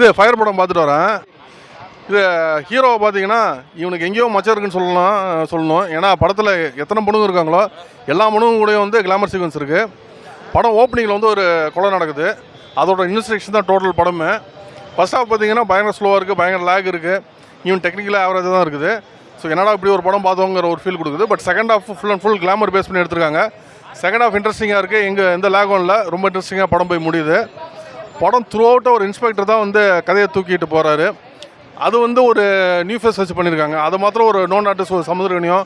இது ஃபயர் படம் பார்த்துட்டு வரேன். இது ஹீரோவை பார்த்தீங்கன்னா இவனுக்கு எங்கேயோ மச்சம் இருக்குன்னு சொல்லலாம் சொல்லணும். ஏன்னா படத்தில் எத்தனை பொண்ணுங்க இருக்காங்களோ எல்லா பொண்ணுங்க கூட வந்து கிளாமர் சீக்வன்ஸ் இருக்குது படம் ஓப்பனிங்கில் வந்து ஒரு கொலை நடக்குது. அதோட இன்வெஸ்டிகேஷன் தான் டோட்டல் படமே. ஃபஸ்ட் ஹாஃப் பார்த்தீங்கன்னா பயங்கர ஸ்லோவாக இருக்குது பயங்கர லேக் இருக்குது இவன் டெக்னிக்கலாக ஆவரேஜாக தான் இருக்குது. ஸோ என்னடா இப்படி ஒரு படம் பார்த்தோங்கிற ஒரு ஃபீல் கொடுக்குது. But second half full and full glamour base பண்ணி எடுத்திருக்காங்க. செகண்ட் ஹாஃப் இன்ட்ரெஸ்டிங்காக இருக்குது எங்கே எந்த லேகும் இல்லை. ரொம்ப இன்ட்ரெஸ்டிங்காக படம் போய் முடியுது. படம் த்ரூ அவுட்டாக ஒரு இன்ஸ்பெக்டர் தான் வந்து கதையை தூக்கிட்டு போகிறாரு அது வந்து ஒரு நியூ ஃபேஸ் வச்சு பண்ணியிருக்காங்க அது மாத்திரம் ஒரு நோன் ஆர்டிஸ்ட் ஒரு சமுதிரகனியோ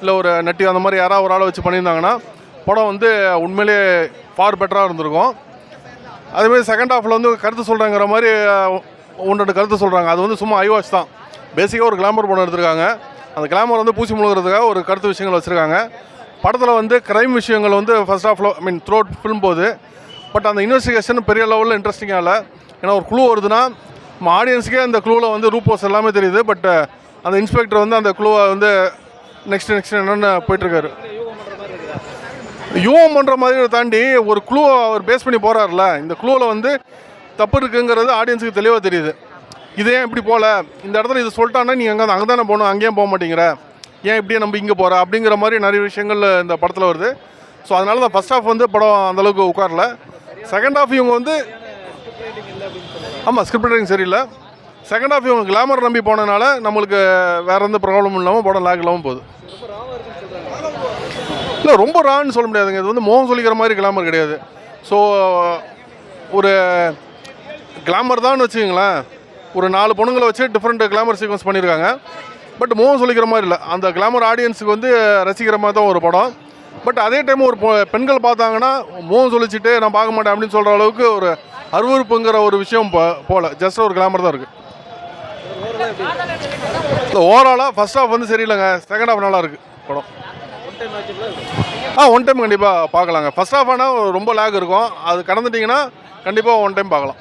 இல்லை ஒரு நட்டி அந்த மாதிரி யாராவது ஒரு ஆளை வச்சு பண்ணியிருந்தாங்கன்னா படம் வந்து உண்மையிலே ஃபார் பெட்டராக இருந்திருக்கும். அதேமாதிரி செகண்ட் ஹாஃபில் வந்து கருத்து சொல்கிறாங்கிற மாதிரி ஒன்று ரெண்டு கருத்து சொல்கிறாங்க அது வந்து சும்மா ஐவாஷ் தான். பேசிக்காக ஒரு கிளாமர் படம் எடுத்திருக்காங்க. அந்த கிளாமர் வந்து பூச்சி முழுகிறதுக்காக ஒரு கருத்து விஷயங்கள் வச்சுருக்காங்க. படத்தில் வந்து கிரைம் விஷயங்கள் வந்து ஃபஸ்ட் ஹாஃபில் I mean throughout film போது பட் அந்த இன்வெஸ்டிகேஷன் பெரிய லெவலில் இன்ட்ரெஸ்டிங்காக இல்லை. ஏன்னா ஒரு குழு வருதுன்னா நம்ம ஆடியன்ஸுக்கே அந்த குழுவில் வந்து ரூபோஸ் எல்லாமே தெரியுது. பட் அந்த இன்ஸ்பெக்டர் வந்து அந்த குழுவை வந்து நெக்ஸ்ட் நெக்ஸ்ட் என்னென்னு போயிட்டுருக்காரு? யூகம் பண்ணுற மாதிரி தாண்டி ஒரு குழுவை அவர் பேஸ் பண்ணி போகிறாருல இந்த குழுவில் வந்து தப்பு இருக்குங்கிறது ஆடியன்ஸுக்கு தெளிவாக தெரியுது. இது ஏன் இப்படி போகல இந்த இடத்துல இது சொல்லிட்டான்னா நீ அங்கே அங்கே தானே போகணும் அங்கேயும் போக மாட்டேங்கிற. ஏன் இப்படியே நம்ம இங்கே போகிற அப்படிங்கிற மாதிரி நிறைய விஷயங்கள் இந்த படத்தில் வருது. ஸோ அதனால தான் ஃபஸ்ட் ஆஃப் வந்து படம் அந்தளவுக்கு உட்காரல. செகண்ட் ஆஃப் இவங்க வந்து ஆமாம் ஸ்கிரிப்ட் ரைட்டிங் சரியில்லை. செகண்ட் ஆஃப் இவங்க கிளாமர் நம்பி போனதுனால நம்மளுக்கு வேறு எந்த ப்ராப்ளமும் இல்லாமல் படம் லேக் இல்லாமல் போகுது. இல்லை ரொம்ப ரான்னு சொல்ல முடியாதுங்க. இது வந்து மோகம் சொல்லிக்கிற மாதிரி கிளாமர் கிடையாது. ஸோ ஒரு கிளாமர் தான் வச்சுக்கோங்களேன். ஒரு நாலு பொண்ணுங்களை வச்சு டிஃப்ரெண்ட் கிளாமர் சீக்வன்ஸ் பண்ணியிருக்காங்க. பட் மோகம் சொல்லிக்கிற மாதிரி இல்லை. அந்த கிளாமர் ஆடியன்ஸுக்கு வந்து ரசிக்கிற மாதிரி தான் ஒரு படம். பட் அதே டைம் ஒரு பொ- பெண்கள் பார்த்தாங்கன்னா மோகம் சொல்லிச்சுட்டு நான் பார்க்க மாட்டேன் அப்படின்னு சொல்கிற அளவுக்கு ஒரு அருவருப்புங்கிற ஒரு விஷயம் போ போகல ஜஸ்ட் ஒரு கிளாமர் தான் இருக்குது ஓவராலாக ஃபஸ்ட் ஹாஃப் வந்து சரியில்லைங்க. செகண்ட் ஹாஃப் நல்லா இருக்குது படம். ஆ ஒன் டைம் கண்டிப்பாக பார்க்கலாங்க. ஃபஸ்ட் ஹாஃப் ஆனால் ரொம்ப லேக் இருக்கும். அது கடந்துட்டிங்கன்னா கண்டிப்பாக ஒன் டைம் பார்க்கலாம்.